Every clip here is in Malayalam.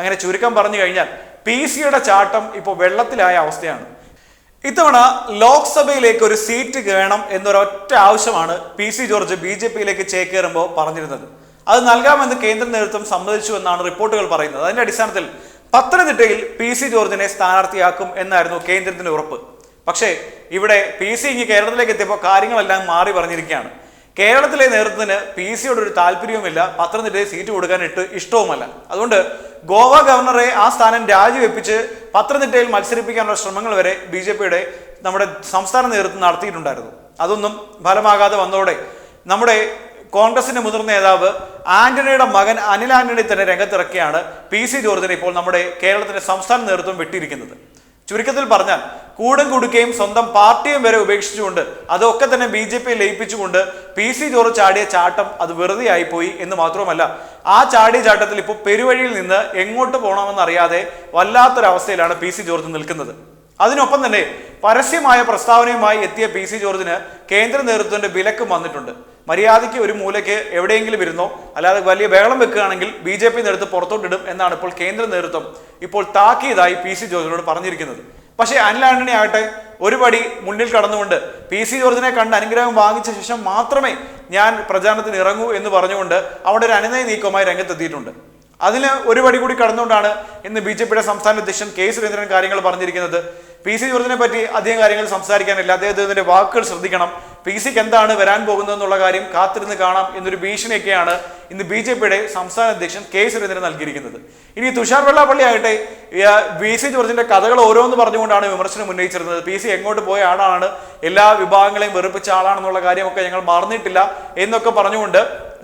അങ്ങനെ ചുരുക്കം പറഞ്ഞു കഴിഞ്ഞാൽ പി സിയുടെ ചാട്ടം ഇപ്പോൾ വെള്ളത്തിലായ അവസ്ഥയാണ്. ഇത്തവണ ലോക്സഭയിലേക്ക് ഒരു സീറ്റ് വേണം എന്നൊരൊറ്റ ആവശ്യമാണ് P C George B J പിയിലേക്ക് ചേക്കേറുമ്പോൾ പറഞ്ഞിരുന്നത്. അത് നൽകാമെന്ന് കേന്ദ്ര നേതൃത്വം സമ്മതിച്ചു എന്നാണ് റിപ്പോർട്ടുകൾ പറയുന്നത്. അതിന്റെ അടിസ്ഥാനത്തിൽ പത്തനംതിട്ടയിൽ പി സി ജോർജിനെ സ്ഥാനാർത്ഥിയാക്കും എന്നായിരുന്നു കേന്ദ്രത്തിന്റെ ഉറപ്പ്. പക്ഷേ ഇവിടെ പി സി ഇങ്ങ് കേരളത്തിലേക്ക് എത്തിയപ്പോൾ കാര്യങ്ങളെല്ലാം മാറി പറഞ്ഞിരിക്കുകയാണ്. കേരളത്തിലെ നേതൃത്വത്തിന് പി സിയോട് ഒരു താല്പര്യവുമില്ല. പത്തനംതിട്ടയിൽ സീറ്റ് കൊടുക്കാനിട്ട് ഇഷ്ടവുമല്ല. അതുകൊണ്ട് ഗോവ ഗവർണറെ ആ സ്ഥാനം രാജിവെപ്പിച്ച് പത്തനംതിട്ടയിൽ മത്സരിപ്പിക്കാനുള്ള ശ്രമങ്ങൾ വരെ ബി ജെ പിയുടെ നമ്മുടെ സംസ്ഥാന നേതൃത്വം നടത്തിയിട്ടുണ്ടായിരുന്നു. അതൊന്നും ഫലമാകാതെ വന്നതോടെ നമ്മുടെ കോൺഗ്രസിന്റെ മുതിർന്ന നേതാവ് ആന്റണിയുടെ മകൻ അനിൽ ആന്റണി തന്നെ രംഗത്തിറക്കിയാണ് പി സി ജോർജിനെ ഇപ്പോൾ നമ്മുടെ കേരളത്തിന്റെ സംസ്ഥാന നേതൃത്വം വിട്ടിരിക്കുന്നത് ചുരുക്കത്തിൽ പറഞ്ഞാൽ കൂടും കുടുക്കയും സ്വന്തം പാർട്ടിയും വരെ ഉപേക്ഷിച്ചുകൊണ്ട് അതൊക്കെ തന്നെ ബി ജെ പി ലയിപ്പിച്ചുകൊണ്ട് പി സി ജോർജ് ചാടിയ ചാട്ടം അത് വെറുതെ ആയിപ്പോയി എന്ന് മാത്രവുമല്ല ആ ചാടിയ ചാട്ടത്തിൽ ഇപ്പോൾ പെരുവഴിയിൽ നിന്ന് എങ്ങോട്ട് പോകണമെന്നറിയാതെ വല്ലാത്തൊരവസ്ഥയിലാണ് പി സി ജോർജ് നിൽക്കുന്നത്. അതിനൊപ്പം തന്നെ പരസ്യമായ പ്രസ്താവനയുമായി എത്തിയ പി സി ജോർജിന് കേന്ദ്ര നേതൃത്വത്തിന്റെ വിലക്കും വന്നിട്ടുണ്ട്. മര്യാദയ്ക്ക് ഒരു മൂലയ്ക്ക് എവിടെയെങ്കിലും ഇരുന്നോ അല്ലാതെ വലിയ ബഹളം വെക്കുകയാണെങ്കിൽ ബി ജെ പി നേതൃത്വം പുറത്തോട്ടിടും എന്നാണ് ഇപ്പോൾ കേന്ദ്ര നേതൃത്വം ഇപ്പോൾ താക്കീതായി പി സി ജോർജിനോട് പറഞ്ഞിരിക്കുന്നത്. പക്ഷേ അനിൽ ആന്റണി ആകട്ടെ ഒരു പടി മുന്നിൽ കടന്നുകൊണ്ട് പി സി ജോർജിനെ കണ്ട് അനുഗ്രഹം വാങ്ങിച്ച ശേഷം മാത്രമേ ഞാൻ പ്രചാരണത്തിന് ഇറങ്ങൂ എന്ന് പറഞ്ഞുകൊണ്ട് അവിടെ ഒരു അനുനയ നീക്കവുമായി രംഗത്തെത്തിയിട്ടുണ്ട്. അതിന് ഒരു പടി കൂടി കടന്നുകൊണ്ടാണ് ഇന്ന് ബി ജെ പിയുടെ സംസ്ഥാന അധ്യക്ഷൻ കെ സുരേന്ദ്രൻ കാര്യങ്ങൾ പറഞ്ഞിരിക്കുന്നത്. പി സി ജോർജിനെ പറ്റി അധികം കാര്യങ്ങൾ സംസാരിക്കാനില്ല. അദ്ദേഹത്തിന്റെ വാക്കുകൾ ശ്രദ്ധിക്കണം. പി സിക്ക് എന്താണ് വരാൻ പോകുന്നതെന്നുള്ള കാര്യം കാത്തിരുന്ന് കാണാം എന്നൊരു ഭീഷണിയൊക്കെയാണ് ഇന്ന് ബി ജെ പിയുടെ സംസ്ഥാന അധ്യക്ഷൻ കെ സുരേന്ദ്രൻ നൽകിയിരിക്കുന്നത്. ഇനി തുഷാർ വെള്ളാപ്പള്ളി ആകട്ടെ വി സി ജോർജിന്റെ കഥകൾ ഓരോന്ന് പറഞ്ഞുകൊണ്ടാണ് വിമർശനം ഉന്നയിച്ചിരുന്നത്. പി സി എങ്ങോട്ട് പോയ ആളാണ് എല്ലാ വിഭാഗങ്ങളെയും വെറുപ്പിച്ച ആളാണെന്നുള്ള കാര്യമൊക്കെ ഞങ്ങൾ മറന്നിട്ടില്ല എന്നൊക്കെ പറഞ്ഞുകൊണ്ട്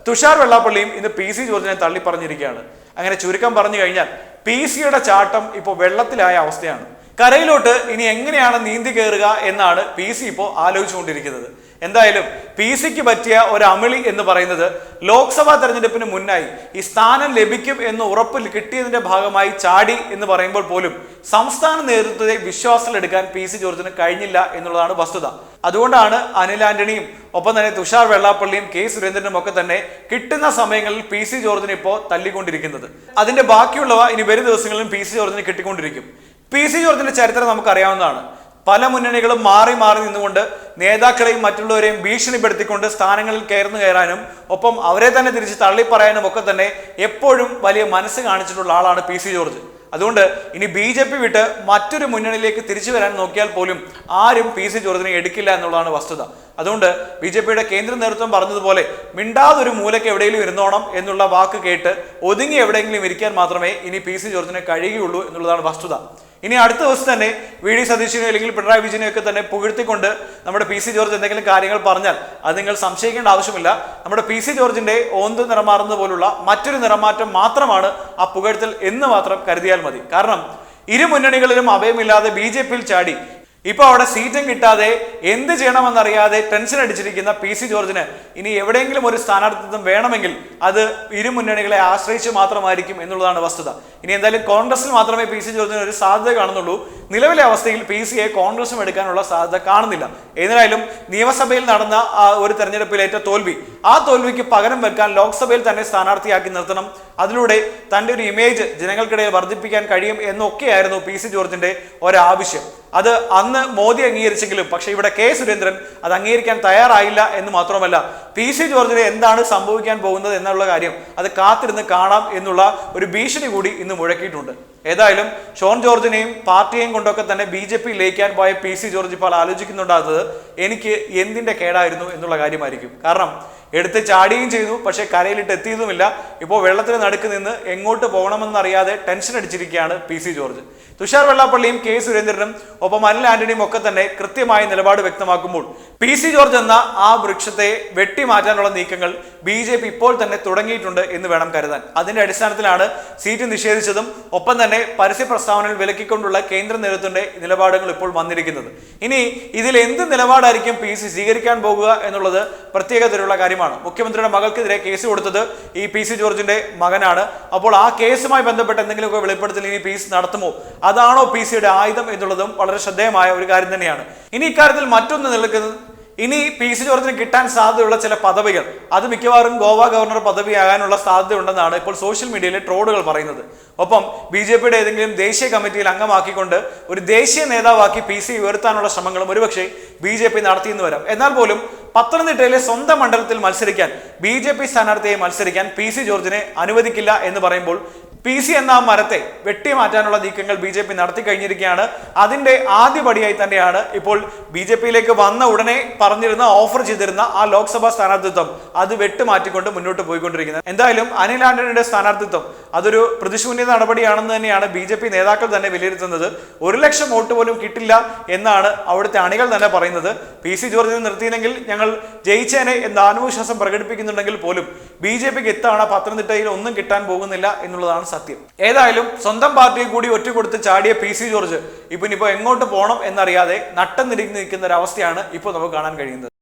തുഷാർ വെള്ളാപ്പള്ളിയും ഇന്ന് പി സി ജോർജിനെ തള്ളി പറഞ്ഞിരിക്കുകയാണ് അങ്ങനെ ചുരുക്കം പറഞ്ഞു കഴിഞ്ഞാൽ പി സിയുടെ ചാട്ടം ഇപ്പോൾ വെള്ളത്തിലായ അവസ്ഥയാണ്. കരയിലോട്ട് ഇനി എങ്ങനെയാണ് നീന്തി കയറുക എന്നാണ് പി സി ഇപ്പോൾ ആലോചിച്ചുകൊണ്ടിരിക്കുന്നത്. എന്തായാലും പി സിക്ക് പറ്റിയ ഒരു അമളി എന്ന് പറയുന്നത് ലോക്സഭാ തെരഞ്ഞെടുപ്പിന് മുന്നായി ഈ സ്ഥാനം ലഭിക്കും എന്ന് ഉറപ്പിൽ കിട്ടിയതിന്റെ ഭാഗമായി ചാടി എന്ന് പറയുമ്പോൾ പോലും സംസ്ഥാന നേതൃത്വത്തെ വിശ്വാസത്തിലെടുക്കാൻ പി സി ജോർജിന് കഴിഞ്ഞില്ല എന്നുള്ളതാണ് വസ്തുത. അതുകൊണ്ടാണ് അനിൽ ആന്റണിയും ഒപ്പം തന്നെ തുഷാർ വെള്ളാപ്പള്ളിയും കെ സുരേന്ദ്രനും ഒക്കെ തന്നെ കിട്ടുന്ന സമയങ്ങളിൽ പി സി ജോർജിനെ ഇപ്പോൾ തല്ലിക്കൊണ്ടിരിക്കുന്നത്. അതിന്റെ ബാക്കിയുള്ളവ ഇനി വരും ദിവസങ്ങളിലും പി സി ജോർജിന് കിട്ടിക്കൊണ്ടിരിക്കും. പി സി ജോർജിന്റെ ചരിത്രം നമുക്കറിയാവുന്നതാണ്. പല മുന്നണികളും മാറി മാറി നിന്നുകൊണ്ട് നേതാക്കളെയും മറ്റുള്ളവരെയും ഭീഷണിപ്പെടുത്തിക്കൊണ്ട് സ്ഥാനങ്ങളിൽ കയറുന്നു കയറാനും ഒപ്പം അവരെ തന്നെ തിരിച്ച് തള്ളിപ്പറയാനും ഒക്കെ തന്നെ എപ്പോഴും വലിയ മനസ്സ് കാണിച്ചിട്ടുള്ള ആളാണ് പി സി ജോർജ്. അതുകൊണ്ട് ഇനി ബി ജെ പി വിട്ട് മറ്റൊരു മുന്നണിയിലേക്ക് തിരിച്ചു വരാൻ നോക്കിയാൽ പോലും ആരും പി സി ജോർജിനെ എടുക്കില്ല എന്നുള്ളതാണ് വസ്തുത. അതുകൊണ്ട് ബി ജെ പിയുടെ കേന്ദ്ര നേതൃത്വം പറഞ്ഞതുപോലെ മിണ്ടാതൊരു മൂലയ്ക്ക് എവിടെയെങ്കിലും ഇരുന്നോണം എന്നുള്ള വാക്ക് കേട്ട് ഒതുങ്ങി എവിടെയെങ്കിലും ഇരിക്കാൻ മാത്രമേ ഇനി പി സി ജോർജിനെ കഴിയുകയുള്ളൂ എന്നുള്ളതാണ് വസ്തുത. ഇനി അടുത്ത ദിവസം തന്നെ വി ഡി സതീശിനെ അല്ലെങ്കിൽ പിണറായി വിജയനെയോ ഒക്കെ തന്നെ പുകഴ്ത്തിക്കൊണ്ട് നമ്മുടെ പി സി ജോർജ് എന്തെങ്കിലും കാര്യങ്ങൾ പറഞ്ഞാൽ അത് നിങ്ങൾ സംശയിക്കേണ്ട ആവശ്യമില്ല. നമ്മുടെ പി സി ജോർജിന്റെ ഓന്ത് നിറമാറുന്നത് പോലുള്ള മറ്റൊരു നിറമാറ്റം മാത്രമാണ് ആ പുകഴ്ത്തൽ എന്ന് മാത്രം കരുതിയാൽ മതി. കാരണം ഇരു മുന്നണികളിലും അഭയമില്ലാതെ ബി ജെ പിയിൽ ചാടി ഇപ്പൊ അവിടെ സീറ്റും കിട്ടാതെ എന്ത് ചെയ്യണമെന്നറിയാതെ ടെൻഷൻ അടിച്ചിരിക്കുന്ന പി സി ജോർജിന് ഇനി എവിടെയെങ്കിലും ഒരു സ്ഥാനാർത്ഥിത്വം വേണമെങ്കിൽ അത് ഇരു മുന്നണികളെ ആശ്രയിച്ച് മാത്രമായിരിക്കും എന്നുള്ളതാണ് വസ്തുത. ഇനി എന്തായാലും കോൺഗ്രസിൽ മാത്രമേ പി സി ജോർജിന് ഒരു സാധ്യത കാണുന്നുള്ളൂ. നിലവിലെ അവസ്ഥയിൽ പി സിയെ കോൺഗ്രസും എടുക്കാനുള്ള സാധ്യത കാണുന്നില്ല. ഏതായാലും നിയമസഭയിൽ നടന്ന ഒരു തെരഞ്ഞെടുപ്പിലേറ്റ തോൽവി. ആ തോൽവിക്ക് പകരം വെക്കാൻ ലോക്സഭയിൽ തന്നെ സ്ഥാനാർത്ഥിയാക്കി നിർത്തണം. അതിലൂടെ തന്റെ ഒരു ഇമേജ് ജനങ്ങൾക്കിടയിൽ വർദ്ധിപ്പിക്കാൻ കഴിയും എന്നൊക്കെയായിരുന്നു പി സി ജോർജിന്റെ ഒരാവശ്യം. അത് അന്ന് മോദി അംഗീകരിച്ചെങ്കിലും പക്ഷേ ഇവിടെ കെ സുരേന്ദ്രൻ അത് അംഗീകരിക്കാൻ തയ്യാറായില്ല എന്ന് മാത്രമല്ല പി സി ജോർജിന് എന്താണ് സംഭവിക്കാൻ പോകുന്നത് എന്നുള്ള കാര്യം അത് കാത്തിരുന്ന് കാണാം എന്നുള്ള ഒരു ഭീഷണി കൂടി ഇന്ന് മുഴക്കിയിട്ടുണ്ട്. ഏതായാലും ഷോൺ ജോർജിനെയും പാർട്ടിയെയും കൊണ്ടൊക്കെ തന്നെ ബി ജെ പി ലയിക്കാൻ പോയ പി സി ജോർജ് ഇപ്പോൾ ആലോചിക്കുന്നുണ്ടാകുന്നത് എനിക്ക് എന്തിന്റെ കേടായിരുന്നു എന്നുള്ള കാര്യമായിരിക്കും. കാരണം എടുത്ത് ചാടിയും ചെയ്തു പക്ഷേ കരയിലിട്ട് എത്തിയതുമില്ല. ഇപ്പോൾ വെള്ളത്തിന് നടുക്ക് നിന്ന് എങ്ങോട്ട് പോകണമെന്നറിയാതെ ടെൻഷൻ അടിച്ചിരിക്കുകയാണ് പി സി ജോർജ്. തുഷാർ വെള്ളാപ്പള്ളിയും കെ സുരേന്ദ്രനും ഒപ്പം അനിൽ ആന്റണിയും ഒക്കെ തന്നെ കൃത്യമായ നിലപാട് വ്യക്തമാക്കുമ്പോൾ പി സി ജോർജ് എന്ന ആ വൃക്ഷത്തെ വെട്ടിമാറ്റാനുള്ള നീക്കങ്ങൾ ബി ജെ പി ഇപ്പോൾ തന്നെ തുടങ്ങിയിട്ടുണ്ട് എന്ന് വേണം കരുതാൻ. അതിന്റെ അടിസ്ഥാനത്തിലാണ് സീറ്റ് നിഷേധിച്ചതും ഒപ്പം തന്നെ പരസ്യ പ്രസ്താവനകൾ വിലക്കിക്കൊണ്ടുള്ള കേന്ദ്ര നേതൃത്വത്തിന്റെ നിലപാടുകൾ ഇപ്പോൾ വന്നിരിക്കുന്നത്. ഇനി ഇതിൽ എന്ത് നിലപാടായിരിക്കും പി സി സ്വീകരിക്കാൻ പോകുക എന്നുള്ളത് പ്രത്യേക തരമുള്ള കാര്യമാണ്. മുഖ്യമന്ത്രിയുടെ മകൾക്കെതിരെ കേസ് കൊടുത്തത് ഈ പി സി ജോർജിന്റെ മകനാണ്. അപ്പോൾ ആ കേസുമായി ബന്ധപ്പെട്ട് എന്തെങ്കിലുമൊക്കെ വെളിപ്പെടുത്തൽ ഇനി പി സി നടത്തുമോ? അതാണോ പി സിയുടെ ആയുധം എന്നുള്ളതും വളരെ ശ്രദ്ധേയമായ ഒരു കാര്യം തന്നെയാണ്. ഇനി ഇക്കാര്യത്തിൽ മറ്റൊന്ന് നിൽക്കുന്നത് ഇനി പി സി ജോർജിന് കിട്ടാൻ സാധ്യതയുള്ള ചില പദവികൾ. അത് മിക്കവാറും ഗോവ ഗവർണർ പദവിയാകാനുള്ള സാധ്യതയുണ്ടെന്നാണ് ഇപ്പോൾ സോഷ്യൽ മീഡിയയിലെ ട്രോളുകൾ പറയുന്നത്. ഒപ്പം ബി ജെ പിയുടെ ഏതെങ്കിലും ദേശീയ കമ്മിറ്റിയിൽ അംഗമാക്കിക്കൊണ്ട് ഒരു ദേശീയ നേതാവാക്കി പി സി ഉയർത്താനുള്ള ശ്രമങ്ങളും ഒരുപക്ഷെ ബി ജെ പി നടത്തിയെന്ന് വരാം. എന്നാൽ പോലും പത്തനംതിട്ടയിലെ സ്വന്തം മണ്ഡലത്തിൽ മത്സരിക്കാൻ ബി ജെ പി സ്ഥാനാർത്ഥിയെ മത്സരിക്കാൻ പി സി ജോർജിനെ അനുവദിക്കില്ല എന്ന് പറയുമ്പോൾ പി സി എന്ന മരത്തെ വെട്ടിമാറ്റാനുള്ള നീക്കങ്ങൾ ബി ജെ പി നടത്തി കഴിഞ്ഞിരിക്കുകയാണ്. അതിന്റെ ആദ്യപടിയായി തന്നെയാണ് ഇപ്പോൾ ബി ജെ പിയിലേക്ക് വന്ന ഉടനെ പറഞ്ഞിരുന്ന ഓഫർ ചെയ്തിരുന്ന ആ ലോക്സഭാ സ്ഥാനാർത്ഥിത്വം അത് വെട്ടുമാറ്റിക്കൊണ്ട് മുന്നോട്ട് പോയിക്കൊണ്ടിരിക്കുന്നത്. എന്തായാലും അനിൽ ആന്റണിയുടെ സ്ഥാനാർത്ഥിത്വം അതൊരു പ്രതിശൂന്യ നടപടിയാണെന്ന് തന്നെയാണ് ബി ജെ പി നേതാക്കൾ തന്നെ വിലയിരുത്തുന്നത്. ഒരു ലക്ഷം വോട്ട് പോലും കിട്ടില്ല എന്നാണ് അവിടുത്തെ അണികൾ തന്നെ പറയുന്നത്. പി സി ജോർജിനെ നിർത്തിയില്ലെങ്കിൽ ഞങ്ങൾ ജയിച്ചേനെ എന്ന ആത്മവിശ്വാസം പ്രകടിപ്പിക്കുന്നുണ്ടെങ്കിൽ പോലും ബി ജെ പിക്ക് പത്തനംതിട്ടയിൽ ഒന്നും കിട്ടാൻ പോകുന്നില്ല എന്നുള്ളതാണ് സത്യം. ഏതായാലും സ്വന്തം പാർട്ടിയെ കൂടി ഒറ്റ കൊടുത്ത് ചാടിയ പി സി ജോർജ് ഇപ്പം ഇപ്പോൾ എങ്ങോട്ട് പോകണം എന്നറിയാതെ നട്ടം നിരങ്ങി നിൽക്കുന്ന ഒരു അവസ്ഥയാണ് ഇപ്പോൾ നമുക്ക് കാണാൻ കഴിയുന്നത്.